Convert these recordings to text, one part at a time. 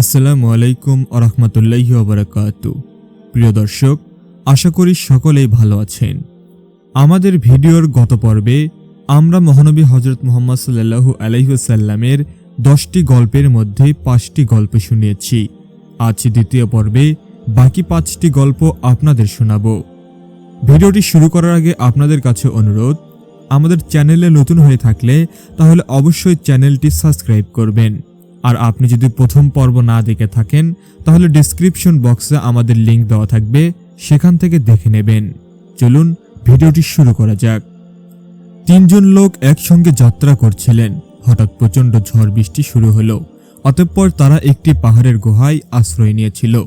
আসসালামু আলাইকুম আরহামতুল্লাহি ওবরাকাত প্রিয় দর্শক, আশা করি সকলেই ভালো আছেন। আমাদের ভিডিওর গত পর্বে আমরা মহানবী হজরত মোহাম্মদ সাল্লাহু আলাইসাল্লামের দশটি গল্পের মধ্যে পাঁচটি গল্প শুনিয়েছি। আজ দ্বিতীয় পর্বে বাকি পাঁচটি গল্প আপনাদের শোনাব। ভিডিওটি শুরু করার আগে আপনাদের কাছে অনুরোধ, আমাদের চ্যানেলে নতুন হয়ে থাকলে তাহলে অবশ্যই চ্যানেলটি সাবস্ক্রাইব করবেন। আর আপনি যদি প্রথম পর্ব না দেখে থাকেন, তাহলে ডিসক্রিপশন বক্সে আমাদের লিংক দেওয়া থাকবে, সেখান থেকে দেখে নেবেন। চলুন, ভিডিওটি শুরু করা যাক। তিনজন লোক একসঙ্গে যাত্রা করছিলেন। হঠাৎ প্রচণ্ড ঝড় বৃষ্টি শুরু হলো। অতঃপর তারা একটি পাহাড়ের গুহায় আশ্রয় নিয়েছিল।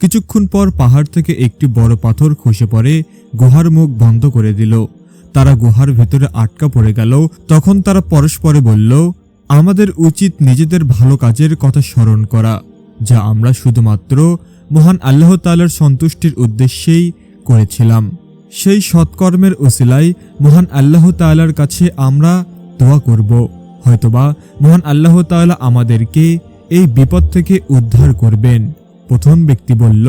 কিছুক্ষণ পর পাহাড় থেকে একটি বড় পাথর খসে পড়ে গুহার মুখ বন্ধ করে দিল। তারা গুহার ভেতরে আটকা পড়ে গেল। তখন তারা পরস্পরে বলল আমাদের উচিত নিজেদের ভালো কাজের কথা স্মরণ করা, যা আমরা শুধুমাত্র মহান আল্লাহ তালার সন্তুষ্টির উদ্দেশ্যেই করেছিলাম। সেই সৎকর্মের ওসিলায় মহান আল্লাহ তাআলার কাছে আমরা দোয়া করব। হয়তোবা মহান আল্লাহ তাআলা আমাদেরকে এই বিপদ থেকে উদ্ধার করবেন। প্রথম ব্যক্তি বলল,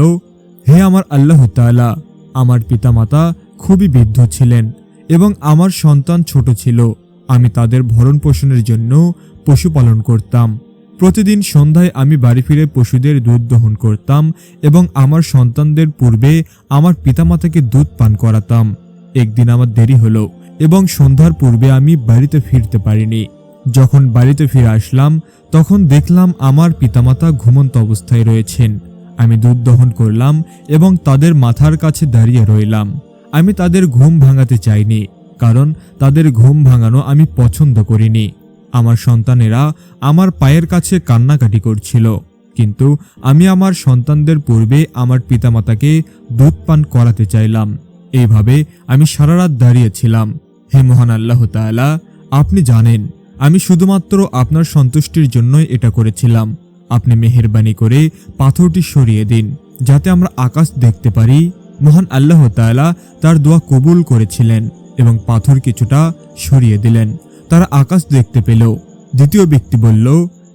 হে আমার আল্লাহ তাআলা, আমার পিতামাতা খুবই বৃদ্ধ ছিলেন এবং আমার সন্তান ছোট ছিল। আমি তাদের ভরণ পোষণের জন্য পশুপালন করতাম। প্রতিদিন সন্ধ্যায় আমি বাড়ি ফিরে পশুদের দুধ দহন করতাম এবং আমার সন্তানদের পূর্বে আমার পিতামাতাকে দুধ পান করাতাম। একদিন আমার দেরি হলো এবং সন্ধ্যার পূর্বে আমি বাড়িতে ফিরতে পারিনি। যখন বাড়িতে ফিরে আসলাম, তখন দেখলাম আমার পিতামাতা ঘুমন্ত অবস্থায় রয়েছেন। আমি দুধ দহন করলাম এবং তাদের মাথার কাছে দাঁড়িয়ে রইলাম। আমি তাদের ঘুম ভাঙাতে চাইনি, কারণ তাদের ঘুম ভাঙানো আমি পছন্দ করিনি। আমার সন্তানেরা আমার পায়ের কাছে কান্নাকাটি করছিল। কিন্তু আমি আমার সন্তানদের পূর্বে আমার পিতামাতাকে দুধ পান করাতে চাইলাম। এইভাবে আমি সারা রাত দাঁড়িয়েছিলাম। হে মহান আল্লাহ তাআলা, আপনি জানেন, আমি শুধুমাত্র আপনার সন্তুষ্টির জন্যই এটা করেছিলাম। আপনি মেহেরবানি করে পাথরটি সরিয়ে দিন, যাতে আমরা আকাশ দেখতে পারি। মহান আল্লাহ তাআলা তার দোয়া কবুল করেছিলেন এবং পাথর কিছুটা সরিয়ে দিলেন। তারা আকাশ দেখতে পেল। দ্বিতীয় ব্যক্তি বলল,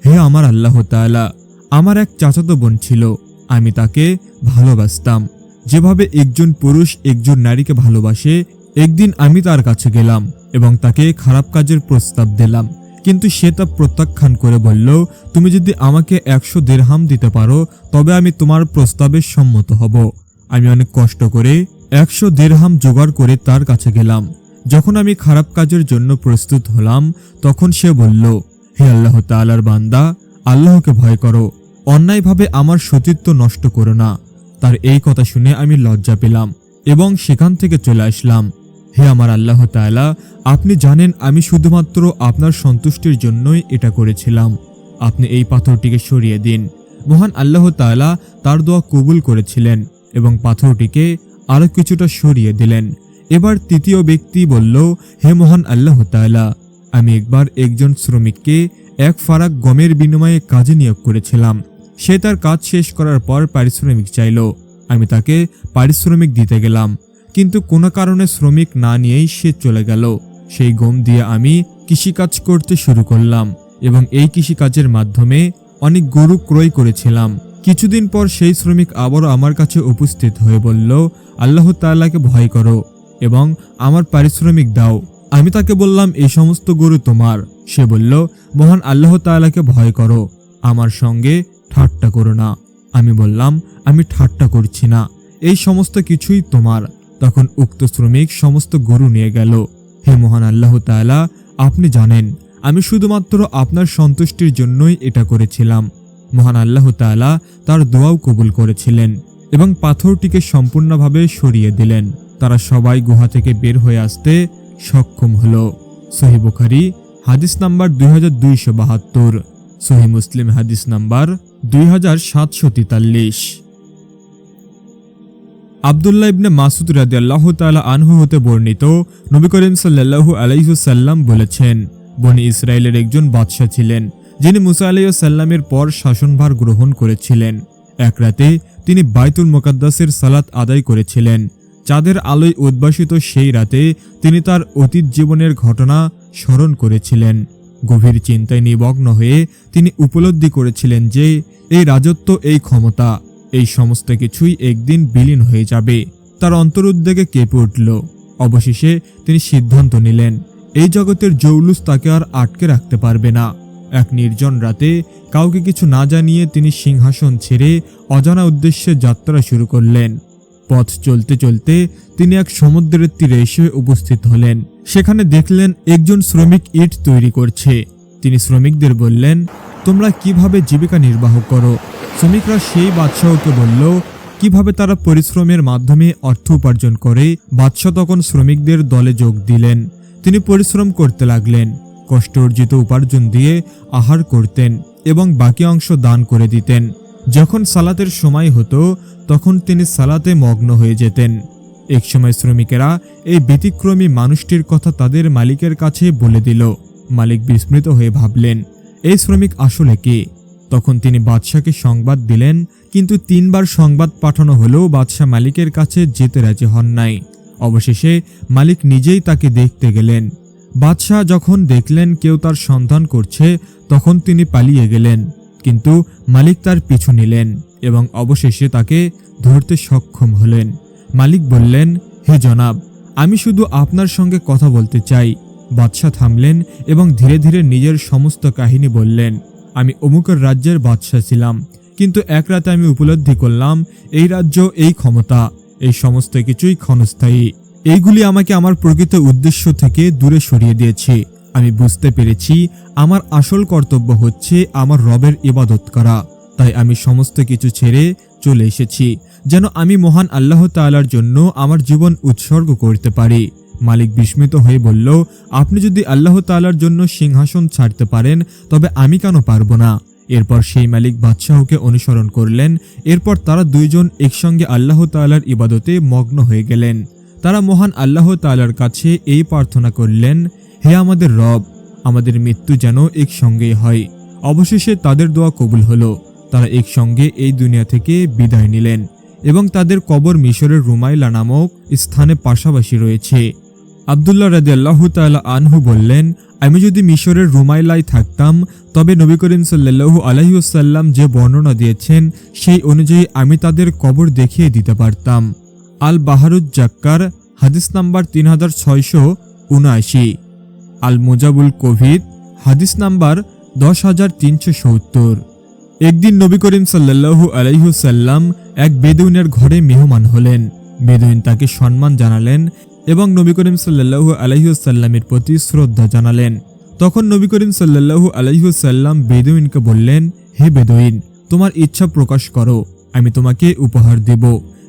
হে আমার আল্লাহ তাআলা, আমার এক চাচাতো বোন ছিল। আমি তাকে ভালোবাসতাম। যেভাবে একজন পুরুষ একজন নারীকে ভালোবাসে, একদিন আমি তার কাছে গেলাম এবং তাকে খারাপ কাজের প্রস্তাব দিলাম। কিন্তু সে তা প্রত্যাখ্যান করে বলল, তুমি যদি আমাকে একশো দেড়হাম দিতে পারো, তবে আমি তোমার প্রস্তাবে সম্মত হব। আমি অনেক কষ্ট করে একশো দেড়হাম জোগাড় করে তার কাছে গেলাম। যখন আমি খারাপ কাজের জন্য প্রস্তুত হলাম, তখন সে বলল, হে আল্লাহ তাআলার বান্দা, আল্লাহকে ভয় করো। অন্যায়ভাবে আমার সতীত্ব নষ্ট করো না। তার এই কথা শুনে আমি লজ্জা পেলাম এবং সেখান থেকে চলে আসলাম। হে আমার আল্লাহ তাআলা, আপনি জানেন আমি শুধুমাত্র আপনার সন্তুষ্টির জন্যই এটা করেছিলাম। আপনি এই পাথরটিকে সরিয়ে দিন। মহান আল্লাহ তাআলা তার দোয়া কবুল করেছিলেন এবং পাথরটিকে আরও কিছুটা সরিয়ে দিলেন। এবার তৃতীয় ব্যক্তি বলল, হে মহান আল্লাহ তাআলা, আমি একবার একজন শ্রমিককে এক ফারাক গমের বিনিময়ে কাজে নিয়োগ করেছিলাম। সে তার কাজ শেষ করার পর পারিশ্রমিক চাইল। আমি তাকে পারিশ্রমিক দিতে গেলাম। কিন্তু কোনো কারণে শ্রমিক না নিয়েই সে চলে গেল। সেই গম দিয়ে আমি কৃষিকাজ করতে শুরু করলাম এবং এই কৃষিকাজের মাধ্যমে অনেক গরু ক্রয় করেছিলাম। কিছুদিন পর সেই শ্রমিক আবারও আমার কাছে উপস্থিত হয়ে বলল, আল্লাহ তাআলাকে ভয় করো। এবং আমার পারিশ্রমিক দাও। আমি তাকে বললাম, এই সমস্ত গরু তোমার। সে বলল, মহান আল্লাহ তাআলাকে ভয় করো, আমার সঙ্গে ঠাট্টা করো না। আমি বললাম, আমি ঠাট্টা করছি না, এই সমস্ত কিছুই তোমার। তখন উক্ত শ্রমিক সমস্ত গরু নিয়ে গেল। হে মহান আল্লাহ তাআলা, আপনি জানেন, আমি শুধুমাত্র আপনার সন্তুষ্টির জন্যই এটা করেছিলাম। মহান আল্লাহ তাআলা তার দোয়াও কবুল করেছিলেন এবং পাথরটিকে সম্পূর্ণভাবে সরিয়ে দিলেন। তারা সবাই গুহা থেকে বের হয়ে আসতে সক্ষম হলো। সহি বুখারি, হাদিস নাম্বার দুই হাজার দুইশো বাহাত্তর। সহি মুসলিম, হাদিস নাম্বার দুই হাজার সাতশো তেতাল্লিশ। আবদুল্লাহ ইবনে মাসুদ রাদিয়াল্লাহ তাআলা আনহু হতে বর্ণিত নবী করিম সাল্লাল্লাহু আলাইহি সাল্লাম বলেছেন, বনি ইসরায়েলের একজন বাদশাহ ছিলেন, যিনি মুসা আলাইহিস সাল্লামের পর শাসনভার গ্রহণ করেছিলেন। এক রাতে তিনি বাইতুল মোকাদ্দাসের সালাত আদায় করেছিলেন। চাঁদের আলোয় উদ্ভাসিত সেই রাতে তিনি তার অতীত জীবনের ঘটনা স্মরণ করেছিলেন। গভীর চিন্তায় নিমগ্ন হয়ে তিনি উপলব্ধি করেছিলেন যে, এই রাজত্ব, এই ক্ষমতা, এই সমস্ত কিছুই একদিন বিলীন হয়ে যাবে। তার অন্তরুদ্বেগে কেঁপে উঠল। অবশেষে তিনি সিদ্ধান্ত নিলেন, এই জগতের জৌলুস তাকে আর আটকে রাখতে পারবে না। এক নির্জন রাতে কাউকে কিছু না জানিয়ে তিনি সিংহাসন ছেড়ে অজানা উদ্দেশ্যে যাত্রা শুরু করলেন। পথ চলতে চলতে তিনি এক সমুদ্রের তীরে এসে উপস্থিত হলেন। সেখানে দেখলেন একজন শ্রমিক ইট তৈরি করছে। তিনি শ্রমিকদের বললেন, তোমরা কীভাবে জীবিকা নির্বাহ করো? শ্রমিকরা সেই বাদশাহকে বলল, কীভাবে তারা পরিশ্রমের মাধ্যমে অর্থ উপার্জন করে? বাদশাহ তখন শ্রমিকদের দলে যোগ দিলেন। তিনি পরিশ্রম করতে লাগলেন, কষ্ট অর্জিত উপার্জন দিয়ে আহার করতেন এবং বাকি অংশ দান করে দিতেন। যখন সালাতের সময় হতো, তখন তিনি সালাতে মগ্ন হয়ে যেতেন। একসময় শ্রমিকেরা এই ব্যতিক্রমী মানুষটির কথা তাদের মালিকের কাছে বলে দিল। মালিক বিস্মৃত হয়ে ভাবলেন, এই শ্রমিক আসলে কে? তখন তিনি বাদশাকে সংবাদ দিলেন, কিন্তু তিনবার সংবাদ পাঠানো হলেও বাদশাহ মালিকের কাছে যেতে রাজি হন নাই। অবশেষে মালিক নিজেই তাকে দেখতে গেলেন। বাদশাহ যখন দেখলেন কেউ তার সন্ধান করছে, তখন তিনি পালিয়ে গেলেন। কিন্তু মালিক তার পিছু নিলেন এবং অবশেষে তাকে ধরতে সক্ষম হলেন। মালিক বললেন, হে জনাব, আমি শুধু আপনার সঙ্গে কথা বলতে চাই। বাদশাহ থামলেন এবং ধীরে ধীরে নিজের সমস্ত কাহিনী বললেন, আমি অমুকের রাজ্যের বাদশাহ ছিলাম, কিন্তু এক রাতে আমি উপলব্ধি করলাম, এই রাজ্য এই ক্ষমতা, এই সমস্ত কিছুই ক্ষণস্থায়ী। এইগুলি আমাকে আমার প্রকৃত উদ্দেশ্য থেকে দূরে সরিয়ে দিয়েছে। আমি বুঝতে পেরেছি, আমার আসল কর্তব্য হচ্ছে আমার রবের ইবাদত করা। তাই আমি সমস্ত কিছু ছেড়ে চলে এসেছি, যেন আমি মহান আল্লাহ তাআলার জন্য আমার জীবন উৎসর্গ করতে পারি। মালিক বিস্মিত হয়ে বলল, আপনি যদি আল্লাহ তাআলার জন্য সিংহাসন ছাড়তে পারেন, তবে আমি কেন পারব না? এরপর সেই মালিক বাদশাহকে অনুসরণ করলেন, এরপর তারা দুইজন একসঙ্গে আল্লাহ তাআলার ইবাদতে মগ্ন হয়ে গেলেন। তারা মহান আল্লাহ তাআলার কাছে এই প্রার্থনা করলেন হে আমাদের রব, আমাদের মৃত্যু যেন একসঙ্গেই হয়। অবশেষে তাদের দোয়া কবুল হলো। তারা একসঙ্গে এই দুনিয়া থেকে বিদায় নিলেন এবং তাদের কবর মিশরের রুমাইলা নামক স্থানে পাশাপাশি রয়েছে। আবদুল্লাহ রাজি আল্লাহ তালা আনহু বললেন, আমি যদি মিশরের রুমাইলায় থাকতাম, তবে নবী করিম সাল্লাহু আলহিউসাল্লাম যে বর্ণনা দিয়েছেন, সেই অনুযায়ী আমি তাদের কবর দেখিয়ে দিতে পারতাম। আল বাহারুজ জাক্কার হাদিস নাম্বার তিন হাজার ছয়শো উনআশি। আল মুজাবুল কোভিদ হাদিস নাম্বার দশ হাজার তিনশো সত্তর। একদিন নবী করিম সাল্লাহু আলাইহুসাল্লাম এক বেদুইনের ঘরে মেহমান হলেন। বেদুইন তাকে সম্মান জানালেন এবং নবী করিম সাল্লাহু আলাইহুসাল্লামের প্রতি শ্রদ্ধা জানালেন। তখন নবী করিম সাল্লাহু আলাইহুসাল্লাম বেদুইনকে বললেন, হে বেদুইন, তোমার ইচ্ছা প্রকাশ করো, আমি তোমাকে উপহার দেব।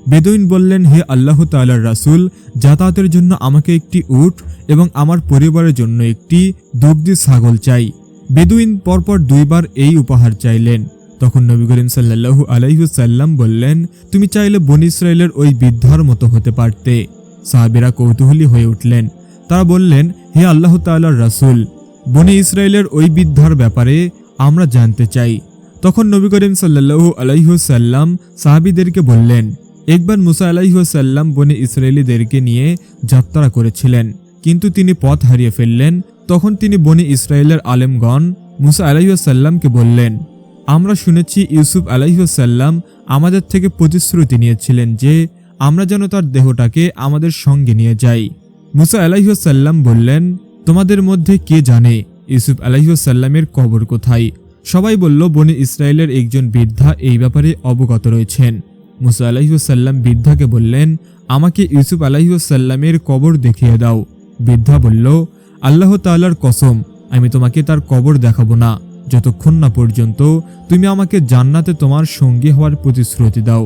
বেদুইন বললেন, হে আল্লাহ তাল্লার রাসুল, যাতায়াতের জন্য আমাকে একটি উট এবং আমার পরিবারের জন্য একটি দুগ্ধি ছাগল চাই। বেদুইন পরপর দুইবার এই উপহার চাইলেন। তখন নবী করিম সাল্লাহু আলাইহুসাল্লাম বললেন, তুমি চাইলে বন ইসরায়েলের ওই বৃদ্ধার মতো হতে পারতে। সাহাবিরা কৌতূহলী হয়ে উঠলেন। তারা বললেন, হে আল্লাহ তাল্লার রাসুল, বনি ইসরায়েলের ওই বৃদ্ধার ব্যাপারে আমরা জানতে চাই। তখন নবী করিম সাল্লাহু আলাইহুসাল্লাম সাহাবিদেরকে বললেন একবার মুসা আলাইহুসাল্লাম বনে ইসরায়েলিদেরকে নিয়ে যাত্রা করেছিলেন, কিন্তু তিনি পথ হারিয়ে ফেললেন। তখন তিনি বনে ইসরায়েলের আলেমগণ মুসা আলাইসাল্লামকে বললেন, আমরা শুনেছি ইউসুফ আলাইসাল্লাম আমাদের থেকে প্রতিশ্রুতি নিয়েছিলেন যে আমরা যেন তার দেহটাকে আমাদের সঙ্গে নিয়ে যাই। মুসা আলাইসাল্লাম বললেন, তোমাদের মধ্যে কে জানে ইউসুফ আলাইসাল্লামের কবর কোথায়? সবাই বলল, বনে ইসরায়েলের একজন বৃদ্ধা এই ব্যাপারে অবগত রয়েছেন। মুসা আলাইসাল্লাম বৃদ্ধাকে বললেন, আমাকে ইউসুফ আলাইসাল্লামের কবর দেখিয়ে দাও। বৃদ্ধা বলল, আল্লাহ তাল্লার কসম, আমি তোমাকে তার কবর দেখাবো না। যতক্ষণ না পর্যন্ত তুমি আমাকে জান্নাতে তোমার সঙ্গী হওয়ার প্রতিশ্রুতি দাও।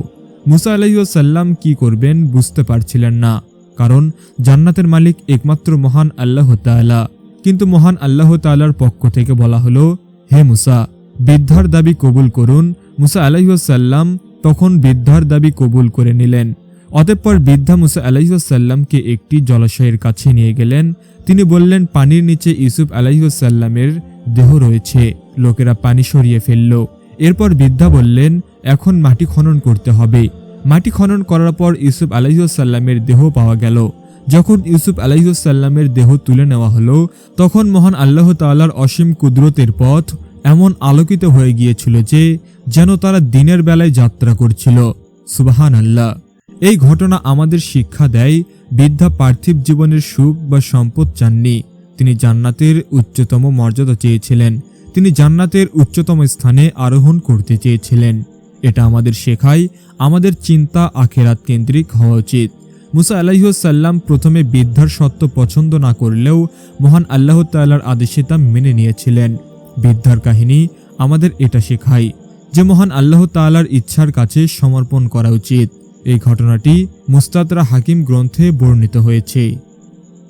মুসা আলাইসাল্লাম কি করবেন বুঝতে পারছিলেন না, কারণ জান্নাতের মালিক একমাত্র মহান আল্লাহ তাআলা। কিন্তু মহান আল্লাহ তাআলার পক্ষ থেকে বলা হলো, হে মুসা, বৃদ্ধার দাবি কবুল করুন। মুসা আলাইসাল্লাম তখন বৃদ্ধার দাবি কবুল করে নিলেন। অতঃপর বৃদ্ধা মুসা আলাইসাল্লামকে একটি জলাশয়ের কাছে নিয়ে গেলেন। তিনি বললেন, পানির নিচে ইউসুফ আলাইসাল্লামের দেহ রয়েছে। লোকেরা পানি সরিয়ে ফেলল। এরপর বৃদ্ধা বললেন, এখন মাটি খনন করতে হবে। মাটি খনন করার পর ইউসুফ আলাইসাল্লামের দেহ পাওয়া গেল। যখন ইউসুফ আলাইসাল্লামের দেহ তুলে নেওয়া হলো, তখন মহান আল্লাহ তাল্লার অসীম কুদরতের পথ এমন আলোকিত হয়ে গিয়েছিল যে, যেন তারা দিনের বেলায় যাত্রা করছিল। সুবাহান আল্লাহ এই ঘটনা আমাদের শিক্ষা দেয়, বৃদ্ধা পার্থিব জীবনের সুখ বা সম্পদ চাননি। তিনি জান্নাতের উচ্চতম মর্যাদা চেয়েছিলেন। তিনি জান্নাতের উচ্চতম স্থানে আরোহণ করতে চেয়েছিলেন। এটা আমাদের শেখায়, আমাদের চিন্তা আখেরাত কেন্দ্রিক হওয়া উচিত। মুসা আলাইসাল্লাম প্রথমে বৃদ্ধার সত্য পছন্দ না করলেও মহান আল্লাহ তাল্লার আদেশে তা মেনে নিয়েছিলেন। বৃদ্ধার কাহিনী আমাদের এটা শেখায় যে মহান আল্লাহ তাআলার ইচ্ছার কাছে সমর্পণ করা উচিত। এই ঘটনাটি মুস্তাদরা হাকিম গ্রন্থে বর্ণিত হয়েছে।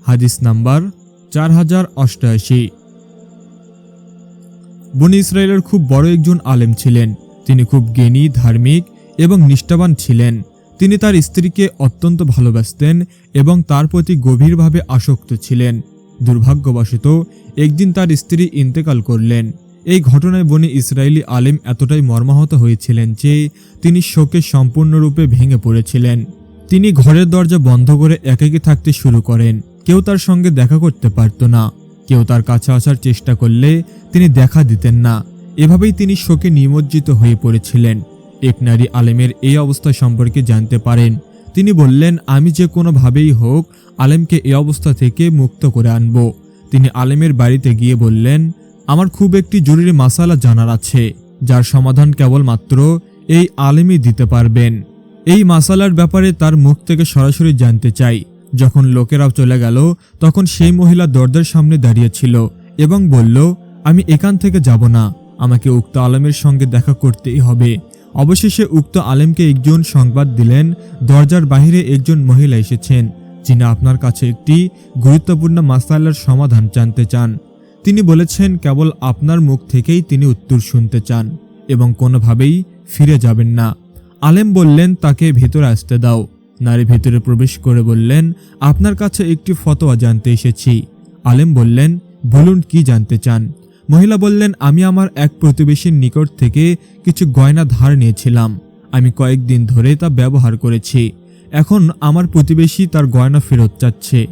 হাদিস নাম্বার চার হাজার অষ্টআশি। বনি ইসরায়েলের খুব বড় একজন আলেম ছিলেন। তিনি খুব জ্ঞানী, ধার্মিক এবং নিষ্ঠাবান ছিলেন। তিনি তার স্ত্রীকে অত্যন্ত ভালোবাসতেন এবং তার প্রতি গভীরভাবে আসক্ত ছিলেন। দুর্ভাগ্যবশত একদিন তার স্ত্রী ইন্তেকাল করলেন। এই ঘটনায় বনি ইসরায়েলি আলেম এতটাই মর্মাহত হয়েছিলেন যে তিনি শোকে সম্পূর্ণরূপে ভেঙে পড়েছিলেন। তিনি ঘরের দরজা বন্ধ করে একাকী থাকতে শুরু করেন। কেউ তার সঙ্গে দেখা করতে পারত না। কেউ তার কাছে আসার চেষ্টা করলে তিনি দেখা দিতেন না। এভাবেই তিনি শোকে নিমজ্জিত হয়ে পড়েছিলেন। এক নারী আলেমের এই অবস্থা সম্পর্কে জানতে পারেন। তিনি বললেন, আমি যে কোনোভাবেই হোক আলেমকে এ অবস্থা থেকে মুক্ত করে আনব। তিনি আলেমের বাড়িতে গিয়ে বললেন, আমার খুব একটি জরুরি মাসালা জানার আছে, যার সমাধান কেবলমাত্র এই আলেমই দিতে পারবেন। এই মাসালার ব্যাপারে তার মুখ থেকে সরাসরি জানতে চাই। যখন লোকেরাও চলে গেল, তখন সেই মহিলা দরজার সামনে দাঁড়িয়েছিল এবং বলল, আমি এখান থেকে যাব না, আমাকে উক্ত আলেমের সঙ্গে দেখা করতেই হবে। অবশেষে উক্ত আলেমকে একজন সংবাদ দিলেন, দরজার বাহিরে একজন মহিলা এসেছেন, যিনি আপনার কাছে একটি গুরুত্বপূর্ণ মাসালার সমাধান জানতে চান। তিনি বলেছেন, কেবল আপনার মুখ থেকেই তিনি উত্তর শুনতে চান এবং কোনোভাবেই ফিরে যাবেন না। আলেম বললেন, তাকে ভেতরে আসতে দাও। নারী ভেতরে প্রবেশ করে বললেন, আপনার কাছে একটি ফতোয়া জানতে এসেছি। আলেম বললেন, বলুন কি জানতে চান। মহিলা বললেন, আমি আমার এক প্রতিবেশীর নিকট থেকে কিছু গয়না ধার নিয়েছিলাম। আমি কয়েকদিন ধরে তা ব্যবহার করেছি। এখন আমার প্রতিবেশী তার গয়না ফেরত চাচ্ছে।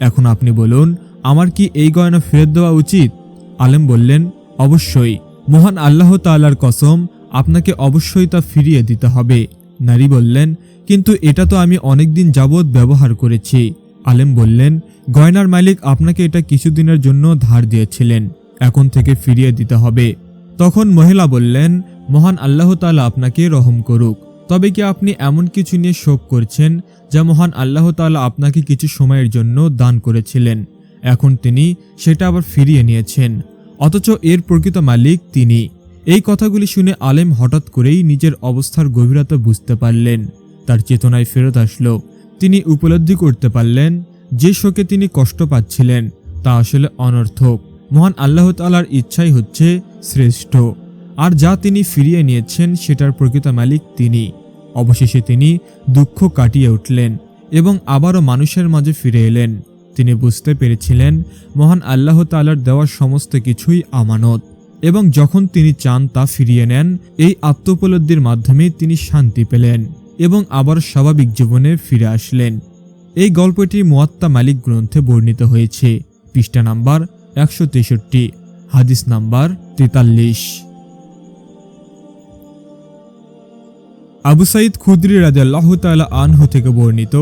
এখন আপনি বলুন, আমার কি এই গয়না ফেরত দেওয়া উচিত? আলেম বললেন, অবশ্যই। মহান আল্লাহ তাআলার কসম, আপনাকে অবশ্যই তা ফিরিয়ে দিতে হবে। নারী বললেন, কিন্তু এটা তো আমি অনেকদিন যাবৎ ব্যবহার করেছি। আলেম বললেন, গয়নার মালিক আপনাকে এটা কিছুদিনের জন্য ধার দিয়েছিলেন। এখন থেকে ফিরিয়ে দিতে হবে। তখন মহিলা বললেন, মহান আল্লাহ তাআলা আপনাকে রহম করুক। তবে কি আপনি এমন কিছু নিয়ে শোক করছেন যা মহান আল্লাহ তাআলা আপনাকে কিছু সময়ের জন্য দান করেছিলেন? এখন তিনি সেটা আবার ফিরিয়ে নিয়েছেন। অথচ এর প্রকৃত মালিক তিনি। এই কথাগুলি শুনে আলেম হঠাৎ করেই নিজের অবস্থার গভীরতা বুঝতে পারলেন। তার চেতনায় ফেরত আসলো। তিনি উপলব্ধি করতে পারলেন, যে শোকে তিনি কষ্ট পাচ্ছিলেন, তা আসলে অনর্থক। মহান আল্লাহ তালার ইচ্ছাই হচ্ছে শ্রেষ্ঠ। আর যা তিনি ফিরিয়ে নিয়েছেন, সেটার প্রকৃত মালিক তিনি। অবশেষে তিনি দুঃখ কাটিয়ে উঠলেন এবং আবারও মানুষের মাঝে ফিরে এলেন। তিনি বুঝতে পেরেছিলেন, মহান আল্লাহ তালার দেওয়ার সমস্ত কিছুই আমানত। এবং যখন তিনি চান তা ফিরিয়ে নেন, এই আত্মোপলব্ধির মাধ্যমে তিনি শান্তি পেলেন এবং আবার স্বাভাবিক জীবনে ফিরে আসলেন। এই গল্পটি মোয়াত্তা মালিক গ্রন্থে বর্ণিত হয়েছে। পৃষ্ঠা নাম্বার একশো তেষট্টি, হাদিস নাম্বার তেতাল্লিশ। আবু সাইদ খুদ্রি রাজাল্লাহ তালা আনহু থেকে বর্ণিত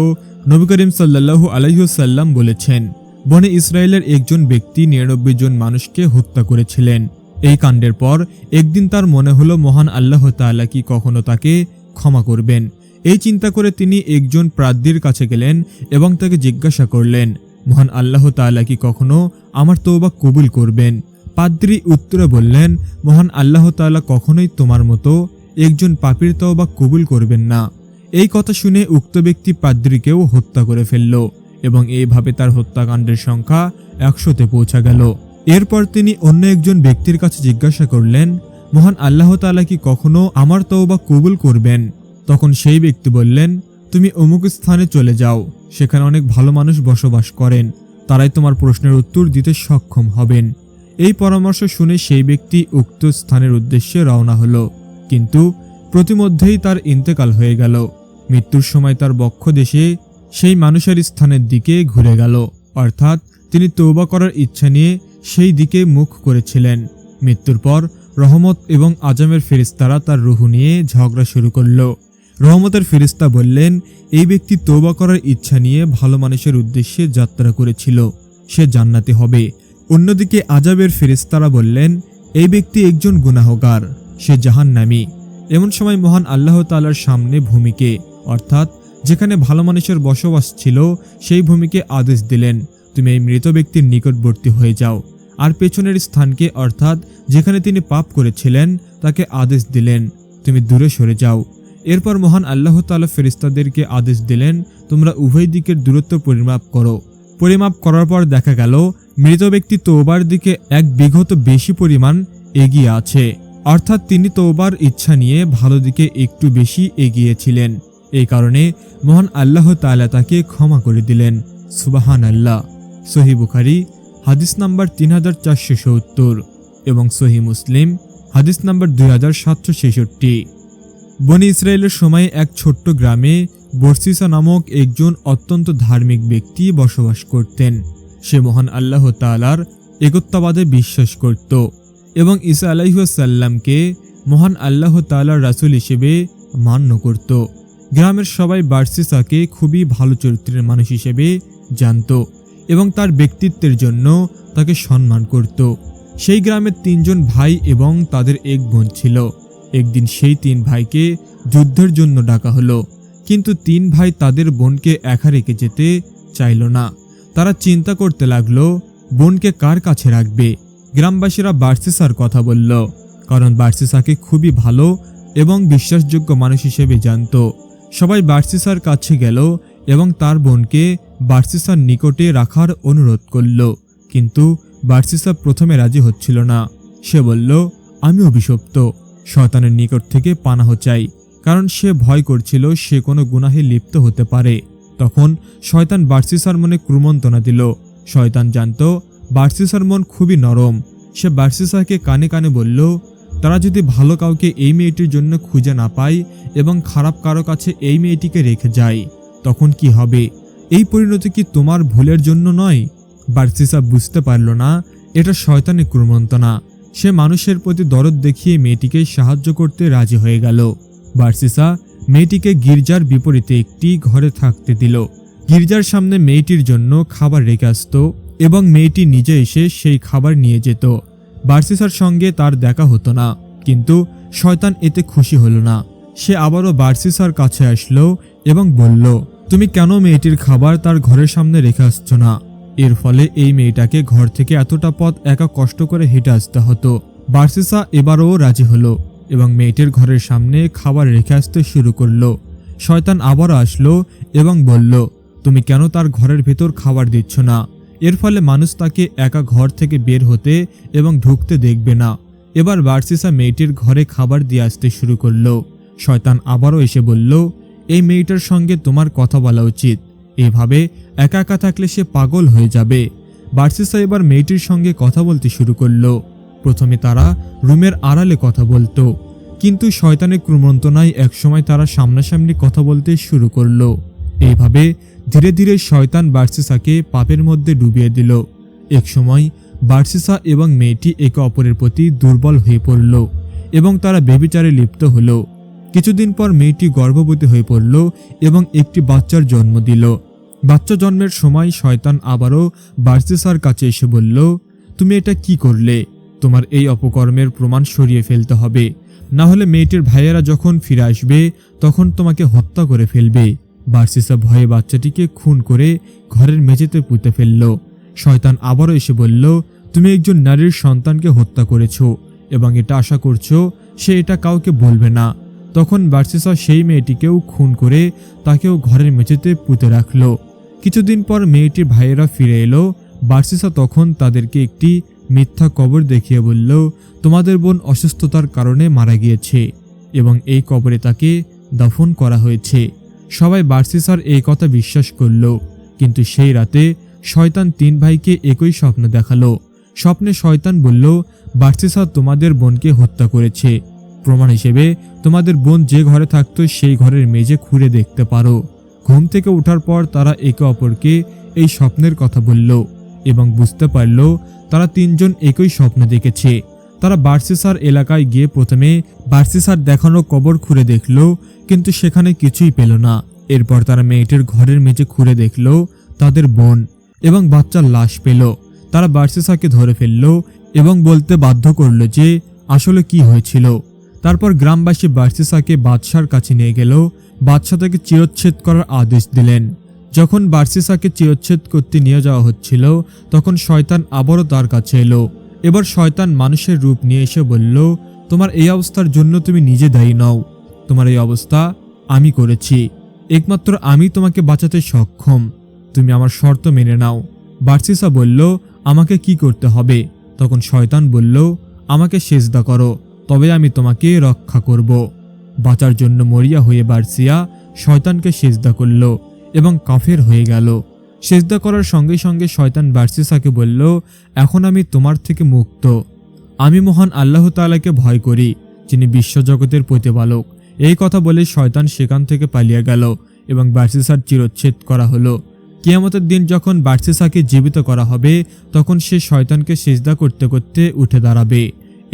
নবী করিম সাল্লাহু আলাইসাল্লাম বলেছেন, বনে ইসরায়েলের একজন ব্যক্তি নিরানব্বই জন মানুষকে হত্যা করেছিলেন। এই কাণ্ডের পর একদিন তার মনে হলো, মহান আল্লাহ তাআলা কি কখনো তাকে ক্ষমা করবেন? এই চিন্তা করে তিনি একজন প্রাদ্যীর কাছে গেলেন এবং তাকে জিজ্ঞাসা করলেন মহান আল্লাহ তাআলা কি কখনো আমার তৌবা কবুল করবেন? পাদ্রী উত্তরে বললেন, মহান আল্লাহ তাআলা কখনোই তোমার মতো একজন পাপির তওবা কবুল করবেন না। এই কথা শুনে উক্ত ব্যক্তি পাদ্রীকেও হত্যা করে ফেলল এবং এইভাবে তার হত্যাকাণ্ডের সংখ্যা একশোতে পৌঁছা গেল। এরপর তিনি অন্য একজন ব্যক্তির কাছে জিজ্ঞাসা করলেন, মহান আল্লাহ তাআলা কি কখনো আমার তওবা কবুল করবেন? তখন সেই ব্যক্তি বললেন, তুমি অমুক স্থানে চলে যাও। সেখানে অনেক ভালো মানুষ বসবাস করেন। তারাই তোমার প্রশ্নের উত্তর দিতে সক্ষম হবেন। এই পরামর্শ শুনে সেই ব্যক্তি উক্ত স্থানের উদ্দেশ্যে রওনা হলো। কিন্তু প্রতিমধ্যেই তার ইন্তেকাল হয়ে গেল। মৃত্যুর সময় তার বক্ষ দেশে সেই মানুষের স্থানের দিকে ঘুরে গেল। অর্থাৎ তিনি তৌবা করার ইচ্ছা নিয়ে সেই দিকে মুখ করেছিলেন। মৃত্যুর পর রহমত এবং আজমের ফেরিস্তারা তার রুহু নিয়ে ঝগড়া শুরু করল। রহমতের ফেরিস্তা বললেন, এই ব্যক্তি তৌবা করার ইচ্ছা নিয়ে ভালো মানুষের উদ্দেশ্যে যাত্রা করেছিল, সে জান্নাতি হবে। অন্যদিকে আজাবের ফেরিস্তারা বললেন, এই ব্যক্তি একজন গুনাহগার, সে জাহান্নামী। এমন সময় মহান আল্লাহ তালার সামনে ভূমিকে, অর্থাৎ যেখানে ভালো মানুষের বসবাস ছিল, সেই ভূমিকে আদেশ দিলেন, তুমি এই মৃত ব্যক্তির নিকটবর্তী হয়ে যাও। আর পেছনের স্থানকে, অর্থাৎ যেখানে তিনি পাপ করেছিলেন, তাকে আদেশ দিলেন, তুমি দূরে সরে যাও। এরপর মহান আল্লাহ তালা ফেরিস্তাদেরকে আদেশ দিলেন, তোমরা উভয় দিকের দূরত্ব পরিমাপ করো। পরিমাপ করার পর দেখা গেল, মৃত ব্যক্তি তৌবার দিকে এক বিঘত বেশি পরিমাণ এগিয়ে আছে। অর্থাৎ তিনি তৌবার ইচ্ছা নিয়ে ভালো দিকে একটু বেশি এগিয়েছিলেন। এই কারণে মহান আল্লাহ তাআলা তাকে ক্ষমা করে দিলেন। সুবাহান আল্লাহ সহি বুখারি, হাদিস নাম্বার তিন হাজার চারশো সত্তর এবং সহি মুসলিম, হাদিস নাম্বার দুই হাজার সাতশো ছেষট্টি। বনি ইসরায়েলের সময় এক ছোট্ট গ্রামে বর্সিসা নামক একজন অত্যন্ত ধার্মিক ব্যক্তি বসবাস করতেন। সে মহান আল্লাহ তালার একত্ববাদে বিশ্বাস করত এবং ঈসা আলাইসাল্লামকে মহান আল্লাহ তালার রাসূল হিসেবে মান্য করত। গ্রামের সবাই বার্সিসাকে খুবই ভালো চরিত্রের মানুষ হিসেবে জানত এবং তার ব্যক্তিত্বের জন্য তাকে সম্মান করত। সেই গ্রামের তিনজন ভাই এবং তাদের এক বোন ছিল। একদিন সেই তিন ভাইকে যুদ্ধের জন্য ডাকা হলো। কিন্তু তিন ভাই তাদের বোনকে একা রেখে যেতে চাইল না। তারা চিন্তা করতে লাগল, বোনকে কার কাছে রাখবে? গ্রামবাসীরা বার্সিসার কথা বলল, কারণ বার্সিসাকে খুবই ভালো এবং বিশ্বাসযোগ্য মানুষ হিসেবে জানত। সবাই বার্সিসার কাছে গেল এবং তার বোনকে বার্সিসার নিকটে রাখার অনুরোধ করল, কিন্তু বার্সিসা প্রথমে রাজি হচ্ছিল না। সে বলল আমি অভিশপ্ত শয়তানের নিকট থেকে পানাহ চাই, কারণ সে ভয় করছিল সে কোনো গুনাহে লিপ্ত হতে পারে। তখন শয়তান বার্সিসার মনে ক্রুমন্তনা দিল। শয়তান জানত, বার্সিসার মন খুবই নরম। সে বার্সিসাকে কানে কানে বলল, তারা যদি ভালো কাউকে এই মেয়েটির জন্য খুঁজে না পায় এবং খারাপ কারও কাছে এই মেয়েটিকে রেখে যায়, তখন কি হবে? এই পরিণতি কি তোমার ভুলের জন্য নয়? বার্সিসা বুঝতে পারল না, এটা শয়তানি ক্রমন্তনা সে মানুষের প্রতি দরদ দেখিয়ে মেয়েটিকে সাহায্য করতে রাজি হয়ে গেল। বার্সিসা মেয়েটিকে গির্জার বিপরীতে একটি ঘরে থাকতে দিল। গির্জার সামনে মেয়েটির জন্য খাবার রেখে আসত এবং মেয়েটি নিজে এসে সেই খাবার নিয়ে যেত। বার্সিসার সঙ্গে তার দেখা হতো না, কিন্তু শয়তান এতে খুশি হলো না। সে আবারও বার্সিসার কাছে আসলো এবং বলল, তুমি কেন মেয়েটির খাবার তার ঘরের সামনে রেখে আসছো না? এর ফলে এই মেয়েটাকে ঘর থেকে এতটা পথ একা কষ্ট করে হেঁটে আসতে হতো। বার্সিসা এবারও রাজি হলো এবং মেয়েটির ঘরের সামনে খাবার রেখে আসতে শুরু করল। শয়তান আবারও আসলো এবং বলল, তুমি কেন তার ঘরের ভেতর খাবার দিচ্ছ না? এর ফলে মানুষ তাকে একা ঘর থেকে বের হতে এবং ঢুকতে দেখবে না। এবার বার্সিসা মেয়েটির ঘরে খাবার দিয়ে আসতে শুরু করল। শয়তান আবারও এসে বলল, এই মেয়েটার সঙ্গে তোমার কথা বলা উচিত। এভাবে একা একা থাকলে সে পাগল হয়ে যাবে। বার্সিসা এবার মেয়েটির সঙ্গে কথা বলতে শুরু করল। প্রথমে তারা রুমের আড়ালে কথা বলতো, কিন্তু শয়তানের ক্রমন্তনায় একসময় তারা সামনাসামনি কথা বলতে শুরু করল। এইভাবে ধীরে ধীরে শয়তান বার্সিসাকে পাপের মধ্যে ডুবিয়ে দিল। একসময় বার্সিসা এবং মেয়েটি একে অপরের প্রতি দুর্বল হয়ে পড়ল এবং তারা বেবিচারে লিপ্ত হলো। কিছুদিন পর মেয়েটি গর্ভবতী হয়ে পড়ল এবং একটি বাচ্চার জন্ম দিল। বাচ্চা জন্মের সময় শয়তান আবারও বার্সেসার কাছে এসে বলল, তুমি এটা কি করলে? তোমার এই অপকর্মের প্রমাণ সরিয়ে ফেলতে হবে। না হলে মেয়েটির ভাইয়েরা যখন ফিরে আসবে, তখন তোমাকে হত্যা করে ফেলবে। বার্সিসা ভয়ে বাচ্চাটিকে খুন করে ঘরের মেঝেতে পুঁতে ফেলল। শয়তান আবারও এসে বলল, তুমি একজন নারীর সন্তানকে হত্যা করেছ এবং এটা আশা করছ সে এটা কাউকে বলবে না। তখন বার্সিসা সেই মেয়েটিকেও খুন করে তাকেও ঘরের মেঝেতে পুঁতে রাখল। কিছুদিন পর মেয়েটির ভাইয়েরা ফিরে এলো। বার্সিসা তখন তাদেরকে একটি মিথ্যা কবর দেখিয়ে বলল, তোমাদের বোন অসুস্থতার কারণে মারা গিয়েছে এবং এই কবরে তাকে দাফন করা হয়েছে। সবাই বার্সিসার এই কথা বিশ্বাস করল, কিন্তু সেই রাতে শয়তান তিন ভাইকে একই স্বপ্ন দেখাল। স্বপ্নে শয়তান বলল, বার্সিসা তোমাদের বোনকে হত্যা করেছে। প্রমাণ হিসেবে তোমাদের বোন যে ঘরে থাকতো সেই ঘরের মেঝে খুঁড়ে দেখতে পারো। ঘুম থেকে ওঠার পর তারা একে অপরকে এই স্বপ্নের কথা বলল এবং বুঝতে পারল তারা তিনজন একই স্বপ্ন দেখেছে। তারা বার্সেসার এলাকায় গিয়ে প্রথমে বার্সেসার দেখানো কবর খুঁড়ে দেখল, কিন্তু সেখানে কিছুই পেল না। এরপর তারা মেয়েটির ঘরের মেঝে খুঁড়ে দেখল তাদের বোন এবং বাচ্চার লাশ পেল। তারা বার্সেসাকে ধরে ফেলল এবং বলতে বাধ্য করল যে, আসলে কি হয়েছিল। তারপর গ্রামবাসী বার্সেসাকে বাদশার কাছে নিয়ে গেল বাদশাহ তাকে চিরচ্ছেদ করার আদেশ দিলেন। যখন বার্সিসাকে চিরচ্ছেদ করতে নিয়ে যাওয়া হচ্ছিল, তখন শয়তান আবারও তার কাছে এলো। এবার শয়তান মানুষের রূপ নিয়ে এসে বলল, তোমার এই অবস্থার জন্য তুমি নিজে দায়ী নও। তোমার এই অবস্থা আমি করেছি। একমাত্র আমি তোমাকে বাঁচাতে সক্ষম। তুমি আমার শর্ত মেনে নাও। বার্সিসা বলল, আমাকে কি করতে হবে? তখন শয়তান বলল, আমাকে সেজদা করো, তবে আমি তোমাকে রক্ষা করব। বাঁচার জন্য মরিয়া হয়ে বার্সিয়া শয়তানকে সেজদা করল এবং কাফের হয়ে গেল। সেজদা করার সঙ্গে সঙ্গে শয়তান বার্সিসাকে বলল, এখন আমি তোমার থেকে মুক্ত। আমি মহান আল্লাহ তাআলাকে ভয় করি, যিনি বিশ্বজগতের প্রতিপালক। এই কথা বলে শয়তান সেখান থেকে পালিয়ে গেল এবং বার্সিসার চিরচ্ছেদ করা হলো। কিয়ামতের দিন যখন বার্সিসাকে জীবিত করা হবে, তখন সে শয়তানকে সেজদা করতে করতে উঠে দাঁড়াবে।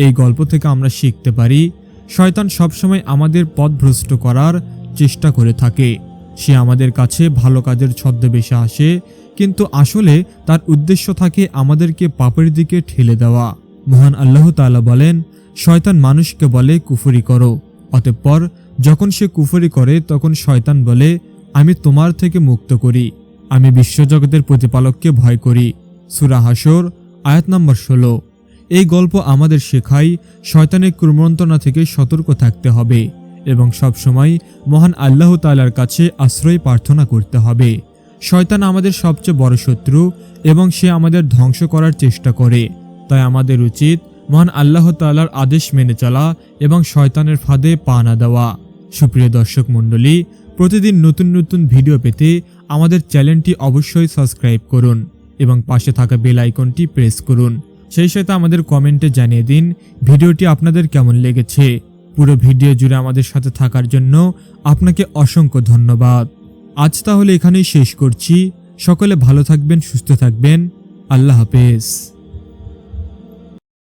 এই গল্প থেকে আমরা শিখতে পারি শয়তান সবসময় আমাদের পথভ্রষ্ট করার চেষ্টা করে থাকে। সে আমাদের কাছে ভালো কাজের ছদ্মবেশে আসে, কিন্তু আসলে তার উদ্দেশ্য থাকে আমাদেরকে পাপের দিকে ঠেলে দেওয়া। মহান আল্লাহ তাআলা বলেন, শয়তান মানুষকে বলে, কুফরি করো। অতঃপর যখন সে কুফরি করে, তখন শয়তান বলে, আমি তোমার থেকে মুক্ত করি। আমি বিশ্বজগতের প্রতিপালককে ভয় করি। সুরা হাসর আয়াত নম্বর ষোলো। এই গল্প আমাদের শেখায় শয়তানের কুমন্ত্রণা থেকে সতর্ক থাকতে হবে এবং সবসময় মহান আল্লাহ তাআলার কাছে আশ্রয় প্রার্থনা করতে হবে। শয়তান আমাদের সবচেয়ে বড় শত্রু এবং সে আমাদের ধ্বংস করার চেষ্টা করে। তাই আমাদের উচিত মহান আল্লাহ তাআলার আদেশ মেনে চলা এবং শয়তানের ফাঁদে পা না দেওয়া। সুপ্রিয় দর্শক মণ্ডলী, প্রতিদিন নতুন নতুন ভিডিও পেতে আমাদের চ্যানেলটি অবশ্যই সাবস্ক্রাইব করুন এবং পাশে থাকা বেল আইকনটি প্রেস করুন। সেই সাথে আমাদের কমেন্টে জানিয়ে দিন ভিডিওটি আপনাদের কেমন লেগেছে। পুরো ভিডিও জুড়ে আমাদের সাথে থাকার জন্য আপনাকে অসংখ্য ধন্যবাদ। আজ তাহলে এখানেই শেষ করছি। সকলে ভালো থাকবেন, সুস্থ থাকবেন। আল্লাহ হাফেজ।